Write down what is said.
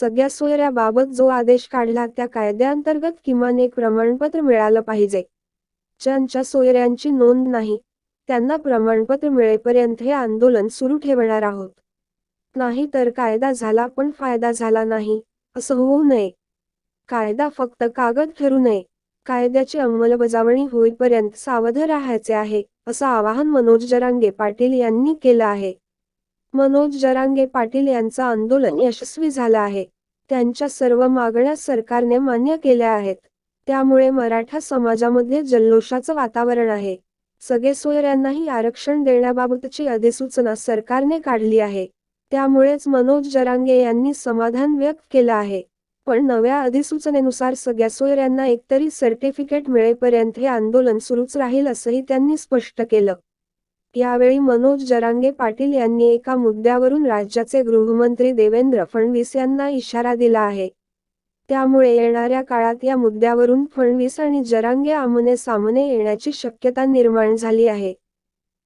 सगळ्या सोयऱ्याबाबत जो आदेश काढला त्या कायद्याअंतर्गत किमान एक प्रमाणपत्र मिळालं पाहिजे. ज्यांच्या सोयऱ्यांची नोंद नाही त्यांना प्रमाणपत्र मिळेपर्यंत हे आंदोलन सुरू ठेवणार आहोत. नाही तर कायदा झाला पण फायदा झाला नाही असं होऊ नये. कायदा फक्त कागद ठरू नये. कायद्याची अंमलबजावणी होईपर्यंत सावध राहायचे आहे असं आवाहन मनोज जरांगे पाटील यांनी केलं आहे. मनोज जरांगे पाटील यांचं आंदोलन यशस्वी झालं आहे. त्यांच्या सर्व मागण्या सरकारने मान्य केल्या आहेत. त्यामुळे मराठा समाजामध्ये जल्लोषाचं वातावरण आहे. सगळे सोयऱ्यांनाही आरक्षण देण्याबाबतची अधिसूचना सरकारने काढली आहे. त्यामुळेच मनोज जरांगे यांनी समाधान व्यक्त केलं आहे. पण नव्या अधिसूचनेनुसार सगळ्या सोयऱ्यांना एकतरी सर्टिफिकेट मिळेपर्यंत हे आंदोलन सुरूच राहील असंही त्यांनी स्पष्ट केलं. यावेळी मनोज जरांगे पाटील यांनी एका मुद्द्यावरून राज्याचे गृहमंत्री देवेंद्र फडणवीस यांना इशारा दिला आहे. त्यामुळे येणाऱ्या काळात या मुद्द्यावरून फडणवीस आणि जरांगे आमने सामने येण्याची शक्यता निर्माण झाली आहे.